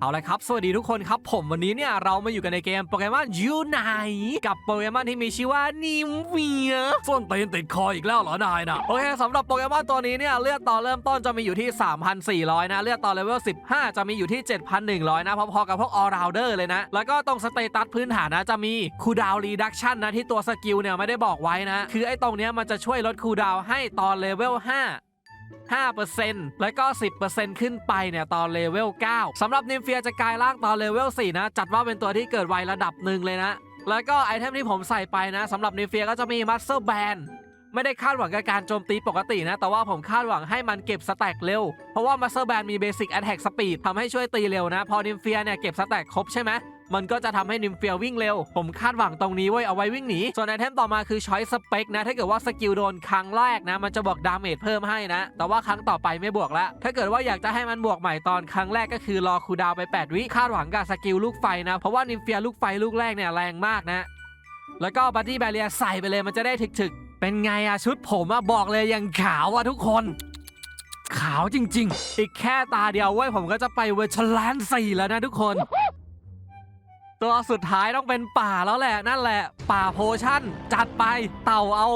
เอาละครับ สวัสดีทุกคนครับผมวันนี้เนี่ยเรามาอยู่กันในเกมโปเกมอนยูไนกับโปเกมอนที่มีชื่อว่านิมเวียส้นตีนติดคออีกแล้วเหรอนายนะโอเคสำหรับโปเกมอนตัวนี้เนี่ยเลือดต่อเริ่มต้นจะมีอยู่ที่ 3,400 นะเลือดต่อเลเวล 15 จะมีอยู่ที่ 7,100 นะพอๆกับพวกออร o วเดอร์เลยนะ แล้วก็ตรงสเตตัสพื้นฐานนะจะมีคูดาวรีดักชันนะที่ตัวสกิลเนี่ยไม่ได้บอกไว้นะ คือไอ้ตรงเนี้ยมันจะช่วยลดคูดาวให้ตอนเลเวล 5 5%แล้วก็ 10%ขึ้นไปเนี่ยตอนเลเวล 9สำหรับนิมเฟียจะกลายร่างตอนเลเวล 4 นะ จัดว่าเป็นตัวที่เกิดไวระดับหนึ่งเลยนะ แล้วก็ไอเทมที่ผมใส่ไปนะสำหรับนิมเฟียก็จะมีมัสเซอร์แบนไม่ได้คาดหวังกับการโจมตีปกตินะ แต่ว่าผมคาดหวังให้มันเก็บสแต็กเร็ว เพราะว่ามัสเซอร์แบนมีเบสิกแอ t แทกสปีดทำให้ช่วยตีเร็วนะ พอนิมเฟียเนี่ยเก็บสแต็กครบใช่ไหม มันก็จะทำให้นิมเฟียวิ่งเร็ว ผมคาดหวังตรงนี้ไว้เอาไว้วิ่งหนี ส่วนไอเทมต่อมาคือช้อยสเปกนะ ถ้าเกิดว่าสกิลโดนครั้งแรกนะ มันจะบอกดาเมจเพิ่มให้นะ แต่ว่าครั้งต่อไปไม่บวกละ ถ้าเกิดว่าอยากจะให้มันบวกใหม่ตอนครั้งแรกก็คือรอคูดาวไป 8 วิคาดหวังกับสกิลลูกไฟนะ เพราะว่านิมเฟียลูกไฟลูกแรกเนี่ยแรงมากนะ แล้วก็บัตตี้แบเรียใส่ไปเลยมันจะได้ถึกๆ เป็นไงอะชุดผมอะบอกเลยยังขาวอะทุกคนขาวจริง ๆ อีกแค่ตาเดียวเว้ยผมก็จะไปเวอร์ชันล้านสี่แล้วนะทุกคน ตัวสุดท้ายต้องเป็นป่าแล้วแหละนั่นแหละ ป่าโพชั่น จัดไปเต่าเอา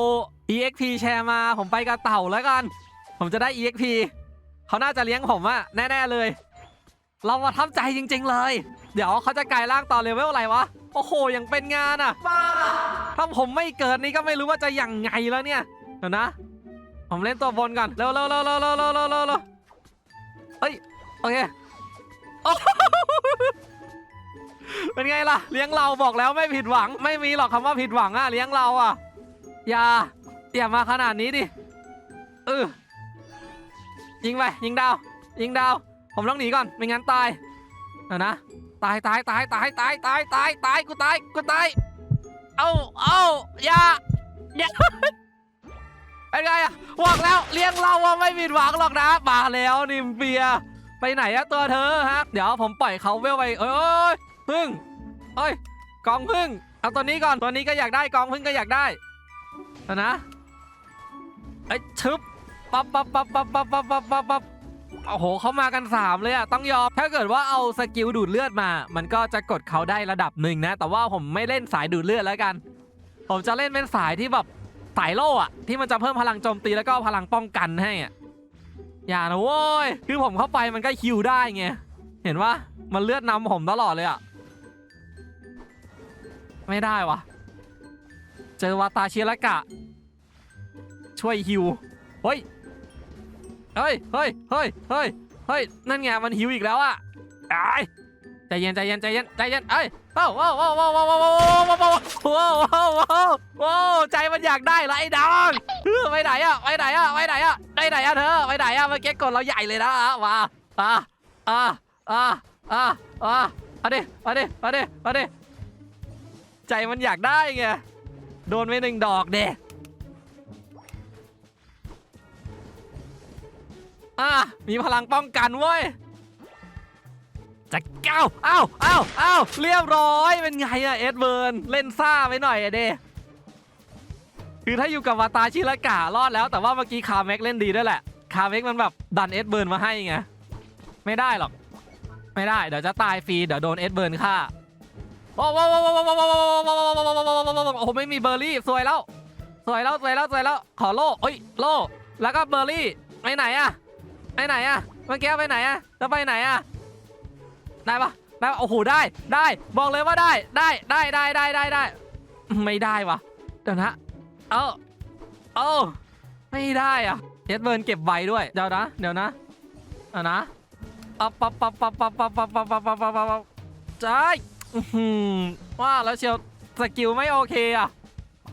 EXP แชร์มา ผมไปกับเต่าแล้วกัน ผมจะได้ EXP เขาน่าจะเลี้ยงผมอะแน่ ๆ เลย เรามาทับใจจริง ๆ เลย เดี๋ยวเขาจะกลายร่างต่อเลเวลอะไรวะ โอ้โหยังเป็นงานอะถ้าผมไม่เกิดนี้ก็ไม่รู้ว่าจะยังไงแล้วเนี่ยเดี๋ยวนะ ผมเล่นตัวบนก่อนเร็วๆๆๆๆๆๆเฮ้ยโอเค เป็นไงล่ะ เลี้ยงเราบอกแล้วไม่ผิดหวัง ไม่มีหรอกคำว่าผิดหวังอะเลี้ยงเราอะอย่าอย่ามาขนาดนี้ดิเออยิงไปยิงดาว ยิงดาว ผมต้องหนีก่อนไม่งั้นตายเดี๋ยวนะตายตายตายตายตายตายตายตายกูตายกูตายเอ้าเอ้าอย่าอย่าเป็นไงอะบอกแล้วเลี้ยงเราว่าไม่ผิดหวังหรอกนะมาแล้วนิมเฟีย ไปไหนอะตัวเธอฮะ เดี๋ยวผมปล่อยเขาเวลไปเอ้ยเอ้ย พึ่งเอ้ยกองพึ่งเอาตัวนี้ก่อนตัวนี้ก็อยากได้กองพึ่งก็อยากได้เอานะไอ้ยชึบปั๊บปั๊บปั๊บปั๊บปั๊บปั๊บปั๊บปั๊บปั๊บโอ้โหเขามากันสามเลยอะต้องยอม ถ้าเกิดว่าเอาสกิลดูดเลือดมา มันก็จะกดเขาได้ระดับหนึ่งนะ แต่ว่าผมไม่เล่นสายดูดเลือดแล้วกัน ผมจะเล่นเป็นสายที่แบบสายโล่อะที่มันจะเพิ่มพลังโจมตีแล้วก็พลังป้องกันให้อะอย่านะโว้ยคือผมเข้าไปมันก็ฮิวได้ไงเห็นว่ามันเลือดนำผมตลอดเลยอะ ไม่ได้วะเจอวาตาเชียรกะ ช่วยฮิวเฮ้ยเฮ้ยเฮ้ยเฮ้ยเฮ้ยเฮ้ยนั่นไงมันฮิวอีกแล้วอะไอ้ใจเย็นใจเย็นใจเย็นใจเย็นเอ้ยว้าวว้าวว้าวว้าวว้าวว้าวว้าวว้าวว้าวว้าวว้าวว้าวใจมันอยากได้ละไอ้ดังไปไหนอะไปไหนอะไปไหนอะไปไหนอะเธอไปไหนอะเมื่อกี้กดเราใหญ่เลยนะอะมาอะอะอะอะอะมาดิมาดิมาดิมาดิ ใจมันอยากได้ไง โดนไปหนึ่งดอกเด้อะมีพลังป้องกันเว้ยจะก้าเอ้าเอ้าเอ้าวเรียบร้อยเป็นไงอะเอ็ดเบิร์นเล่นซ่าไปหน่อยอะเดคือถ้าอยู่กับวาตาชิระกะรอดแล้วแต่ว่าเมื่อกี้คาเม็กเล่นดีด้วยแหละ คาเม็กมันแบบดันเอ็ดเบิร์นมาให้ไง ไม่ได้หรอก ไม่ได้ เดี๋ยวจะตายฟรี เดี๋ยวโดนเอ็ดเบิร์นฆ่า โอ้โหโอ้โหไม่มีเบอร์รี่สวยแล้ว สวยแล้วสวยแล้วสวยแล้ว ขอโล่เอ้ยโล่แล้วก็เบอร์รี่ไปไหนอะไปไหนอะเมื่อกี้ไปไหนอะจะไปไหนอะได้ปะได้ปะโอ้โหได้ได้บอกเลยว่าได้ได้ได้ได้ได้ได้ได้ไม่ได้วะเดี๋ยวนะเออเออไม่ได้อะเฮดเบิร์นเก็บไว้ด้วยเดี๋ยวนะเดี๋ยวนะอะนะปั๊บปั๊บปั๊บปั๊บปั๊บปั๊บปั๊บปั๊บปั๊บปั๊บปั๊บ ว่าแล้วเชียวสกิลไม่โอเคอะ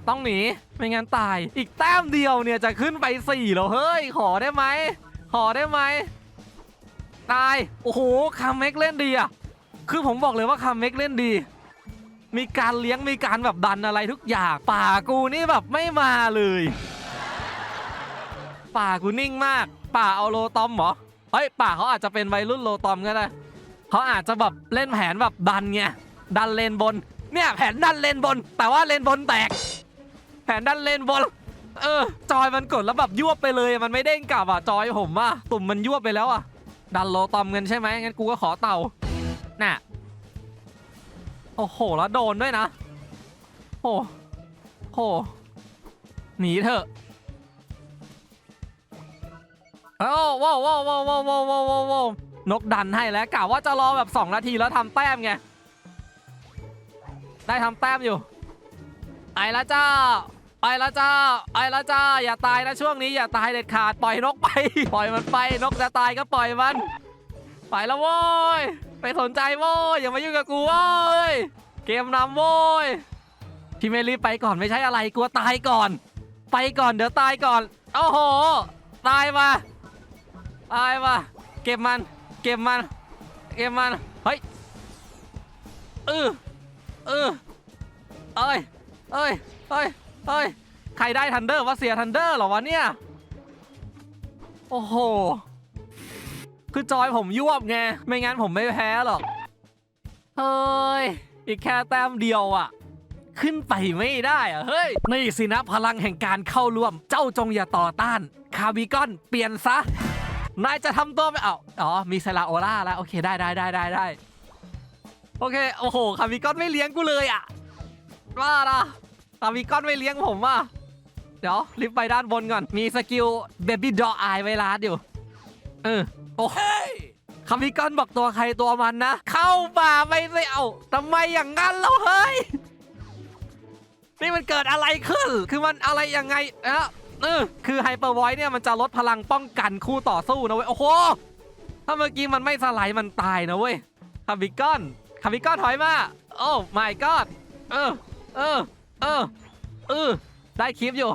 ต้องหนี ไม่งั้นตาย อีกแต้มเดียวเนี่ยจะขึ้นไปสี่แล้วเฮ้ย ขอได้ไหม ขอได้ไหม ตาย โอ้โหคาเมกเล่นดีอะ คือผมบอกเลยว่าคาเมกเล่นดี มีการเลี้ยงมีการแบบดันอะไรทุกอย่าง ป่ากูนี่แบบไม่มาเลย ป่ากูนิ่งมาก ป่าเอาโลตอมเหรอ เฮ้ย ป่าเขาอาจจะเป็นวัยรุ่นโลตอมก็ได้เขาอาจจะแบบเล่นแผนแบบดันไง ดันเลนบน เนี่ยแผนดันเลนบน แต่ว่าเลนบนแตก แผนดันเลนบน เออ จอยมันกดแล้วแบบยั่วไปเลย มันไม่เด้งกลับอะ จอยผมอะ ตุ่มมันยั่วไปแล้วอะ ดันโลตอมเงินใช่ไหมงั้นกูก็ขอเต่า น่ะ โอ้โห แล้วโดนด้วยนะ โอ้โหหนีเถอะโอ้ว้าวว้าวว้าวว้าวว้าวนกดันให้แล้วกะว่าจะรอแบบ 2 นาทีแล้วทำแต้มไง ได้ทำแต้มอยู่ไปแล้วจ้าไปแล้วจ้าไปแล้วจ้าอย่าตายนะช่วงนี้อย่าตายเด็ดขาดปล่อยนกไป ปล่อยมันไปนกจะตายก็ปล่อยมัน ไปแล้วโว้ยไปสนใจโว้ยอย่ามายุ่งกับกูโว้ยเกมนำโว้ยพี่เมลีไปก่อนไม่ใช่อะไรกลัวตายก่อน ไปก่อนเดี๋ยวตายก่อนโอ้โหตายมาตายมาเก็บมัน เก็บมัน เก็บมันเฮ้ยเออ เออเอ้ยเอ้ยเอ้ยเอ้ยใครได้ทันเดอร์ว่าเสียทันเดอร์เหรอวะเนี่ย โอ้โห คือจอยผมยวบไง ไม่งั้นผมไม่แพ้หรอก เฮ้ย อีกแค่แต้มเดียวอะขึ้นไปไม่ได้อะเฮ้ย นี่สินะพลังแห่งการเข้าร่วม เจ้าจงอย่าต่อต้าน คาบิกอนเปลี่ยนซะ นายจะทำตัวไม่เอาอ๋อ มีเซลาโอล่าแล้ว โอเค ได้ได้ได้ได้ได้ โอเค โอ้โห คาร์บิกอนไม่เลี้ยงกูเลยอะว่าละคาร์บิกอนไม่เลี้ยงผมว่ะ เดี๋ยวลิฟต์ไปด้านบนก่อน มีสกิลเบบี้ดอ e ไว้ลาดอยู่ เออ โอ้เฮ้ยคาร์บิกอนบอกตัวใครตัวมันนะ เข้าป่าไม่ได้เอาทำไมอย่างนั้นเราเฮ้ย นี่มันเกิดอะไรขึ้น คือมันอะไรยังไงนะเออ คือไฮเปอร์ไวเนี่ยมันจะลดพลังป้องกันคู่ต่อสู้นะเว้ย โอ้โห ถ้าเมื่อกี้มันไม่สไลด์มันตายนะเว้ยคาร์บิกอน คาร์บิกอนถอยมาโอ้ my god เออเออเออเออได้คลิปอยู่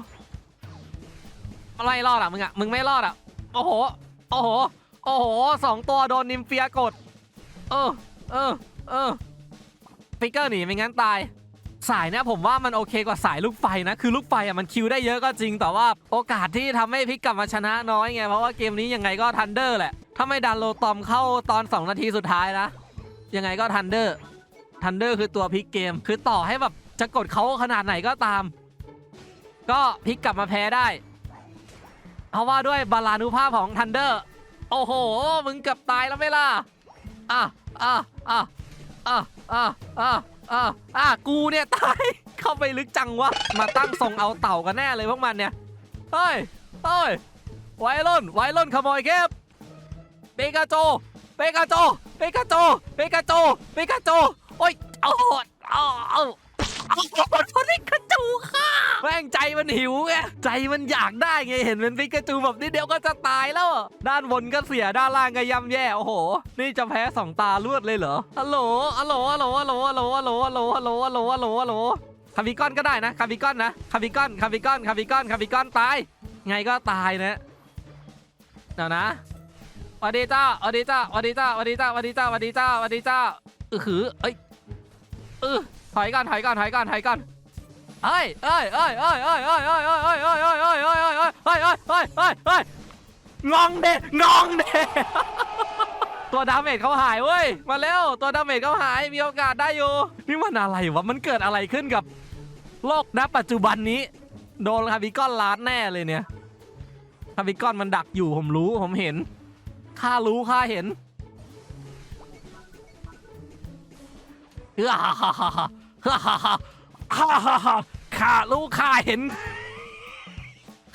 ไม่รอดอะมึงอะมึงไม่รอดอะโอ้โหโอ้โหโอ้โหสองตัวโดนนิมเฟียกด เออเออเออฟิกเกอร์หนีไม่งั้นตาย สายเนี่ยผมว่ามันโอเคกว่าสายลูกไฟนะ คือลูกไฟอะมันคิวได้เยอะก็จริง แต่ว่าโอกาสที่ทำให้พิกกลับมาชนะน้อยไง เพราะว่าเกมนี้ยังไงก็ทันเดอร์แหละ ถ้าไม่ดันโลตอมเข้าตอน 2 นาทีสุดท้ายนะ ยังไงก็ทันเดอร์ทันเดอร์คือตัวพลิกเกม คือต่อให้แบบจะกดเขาขนาดไหนก็ตาม ก็พลิกกลับมาแพ้ได้ เพราะว่าด้วยบาลานุภาพของทันเดอร์โอ้โห มึงเกือบตายแล้วไม่ล่ะอะอะอะอะอะอะอะอะกูเนี่ยตายเข้าไปลึกจังวะมาตั้งทรงเอาเต่ากันแน่เลยพวกมันเนี่ยเฮ้ยเฮ้ยไวรุ่นไวรุ่นขโมยเก็บเปกาโจเปกาโจ เปกาโจเปกาโจเปกาโจโอ้ยเอาเอาเอาเอาเอาปิกาจูค่ะแม่งใจมันหิวไงใจมันอยากได้ไงเห็นเป็นปิกาจูแบบนี้เดียวก็จะตายแล้ว ด้านบนก็เสียด้านล่างก็ย่ำแย่โอ้โห นี่จะแพ้สองตาลวดเลยเหรอฮัลโหลฮัลโหลฮัลโหลฮัลโหลฮัลโหลฮัลโหลฮัลโหลฮัลโหลฮัลโหลฮัลโหลฮัลโหลคาบิกอนก็ได้นะคาบิกอนนะคาบิกอนคาบิกอนคาบิกอนคาบิกอนตาย ไงก็ตายนะเดี๋ยวนะส วัสดีเจ้าสวัสดีเจ้าสวัสดีเจ้าสวัสดีเจ้าสวัสดีเจ้าสวัสดีเจ้าสวัสดีเจ้าเออหือเอ้ยเออถอยก่อนถอยก่อนถอยก่อนถอยก่อนเอ้ยเอ้ยเอ้ยเอ้ยเอ้ยเอ้ยเอ้ยเอ้ยเอ้ยเอ้ยเอ้ยเอ้ยเอ้ยเอ้ยเอ้ยเอ้ยเอ้ยเอ้ยเอ้ยงองเดงองเดตัวดาเมจเขาหายเว้ยมาแล้วตัวดาเมจเขาหายมีโอกาสได้อยู่นี่มันอะไรวะมันเกิดอะไรขึ้นกับ โลกณปัจจุบันนี้ โดนคาบิกอนลาดแน่เลยเนี่ยคาบิกอนมันดักอยู่ผมรู้ผมเห็น ข้ารู้ข้าเห็นฮ่าฮ่าฮ่าฮ่าฮ่าฮ่าฮ่าข้ารู้ข้าเห็น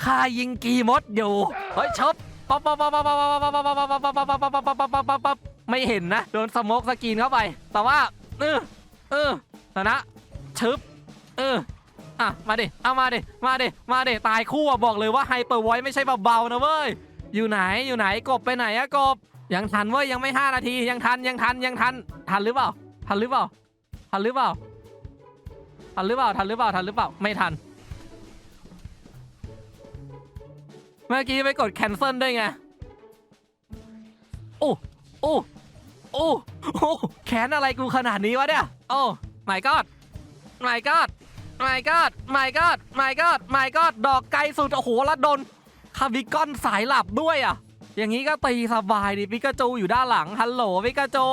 ข้ายิงกีมดอยู่เฮ้ยชบปั๊บปั๊บปั๊บปั๊บปั๊บปั๊บปั๊บปั๊บปั๊บปั๊บปั๊บปั๊บปั๊บปั๊บปั๊บปั๊บปั๊บไม่เห็นนะโดนสโมกสกีนเข้าไป แต่ว่าเออเออนะนะชึบเอออะมาดิเอามาดิมาดิมาดิตายคู่อะบอกเลยว่าไฮเปอร์ไวไม่ใช่เบาๆนะเว้ย อยู่ไหนอยู่ไหนกบไปไหนอะกบ ยังทันเว้ยยังไม่5นาทียังทันยังทันยังทันทันหรือเปล่า ทันหรือเปล่า ทันหรือเปล่า ทันหรือเปล่าทันหรือเปล่าทันหรือเปล่าไม่ทัน เมื่อกี้ไปกดแคนเซิลด้วยไงโอ้โอ้โอ้โอ้แขนอะไรกูขนาดนี้วะเนี่ยโอ้ my god my god my god my god my god my god ดอกไกลสุดโอ้โหแล้วโดน คาบิกอนสายหลับด้วยอะ อย่างนี้ก็ตีสบายดิปิกาจูอยู่ด้านหลังฮัลโหลปิกาจู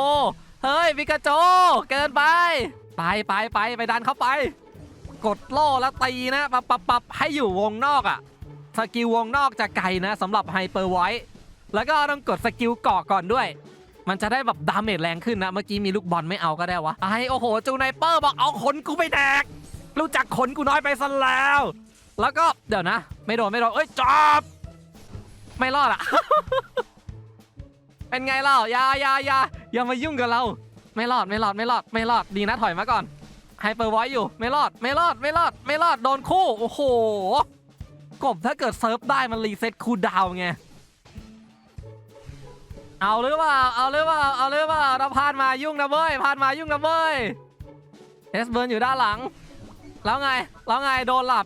เฮ้ยปิกาจูเกินไป ไปไปไปไปดันเข้าไป กดโล่แล้วตีนะปับปับปับให้อยู่วงนอกอะสกิลวงนอกจะไกลนะสำหรับไฮเปอร์ไวท์แล้วก็ต้องกดสกิลเกาะก่อนด้วย มันจะได้แบบดาเมจแรงขึ้นนะ เมื่อกี้มีลูกบอลไม่เอาก็ได้วะไอโอ้โหจูไนเปอร์บอกเอาขนกูไปแดก รู้จักขนกูน้อยไปซะแล้ว แล้วก็เดี๋ยวนะ ไม่โดนไม่โดนเอ้ยจอบ ไม่รอดอะเป็นไงเล่าอย่าอย่าอย่าอย่ามายุ่งกับเรา ไม่รอดไม่รอดไม่รอดไม่รอดดีนะถอยมาก่อนไฮเปอร์ไวอยู่ไม่รอดไม่รอดไม่รอด ไม่รอดโดนคู่โอ้โหกบถ้าเกิดเซิร์ฟได้มันรีเซ็ตคูดาวไงเอาหรือเปล่าเอาหรือเปล่าเอาหรือเปล่าเราพานมายุ่งนะเว้ยพานมายุ่งนะเว้ยเอสเบิร์นอยู่ด้านหลัง แล้วไงแล้วไงโดนหลับ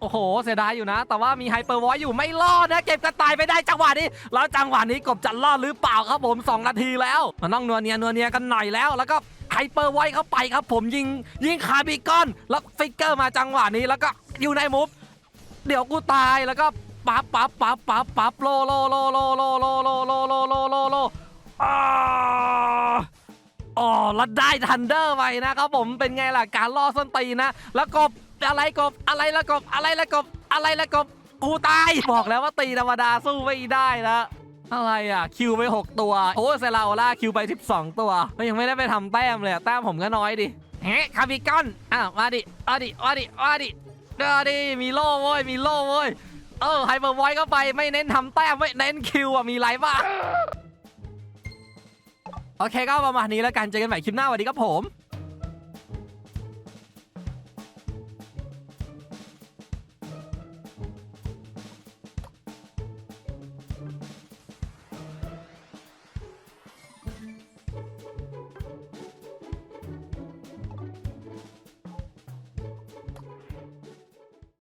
โอ้โห เสียดายอยู่นะ แต่ว่ามีไฮเปอร์วอยอยู่ไม่รอดนะ เก็บกระต่ายไปได้จังหวะนี้ แล้วจังหวะนี้กบจะรอดหรือเปล่าครับผม 2 นาทีแล้วมันต้องนัวเนียนัวเนียกันหน่อยแล้วแล้วก็ไฮเปอร์ไวอยเข้าไปครับผมยิงยิงคาร์บิกอน แล้วฟิกเกอร์มาจังหวะนี้แล้วก็อยู่ในมุฟเดี๋ยวกูตายแล้วก็ปั๊บปั๊บปั๊บปั๊บปั๊บโลโลโลโลโลโลโลโลโลโลโลโลอ่าอ๋อแล้วได้ทันเดอร์ไปนะครับผมเป็นไงล่ะการล่อส้นตีนนะแล้วกบ อะไรกบอะไรละกบอะไรละกบอะไรละกบกูตายบอกแล้วว่าตีธรรมดาสู้ไม่ได้นะอะไรอะคิวไป 6 ตัวโอ้เซราโอล่าคิวไป 12 ตัวก็ยังไม่ได้ไปทำแต้มเลยแต้มผมก็น้อยดิเฮ้คาบิกอนอะมาดิมาดิมาดิมาดิมาดิมีโล่เว้ยมีโล่เว้ยเออไฮเปอร์ไวท์เข้าไปไม่เน้นทำแต้มไม่เน้นคิวอะมีไรบ้างโอเคก็ประมาณนี้แล้วกันเจอกันใหม่คลิปหน้าสวัสดีครับผม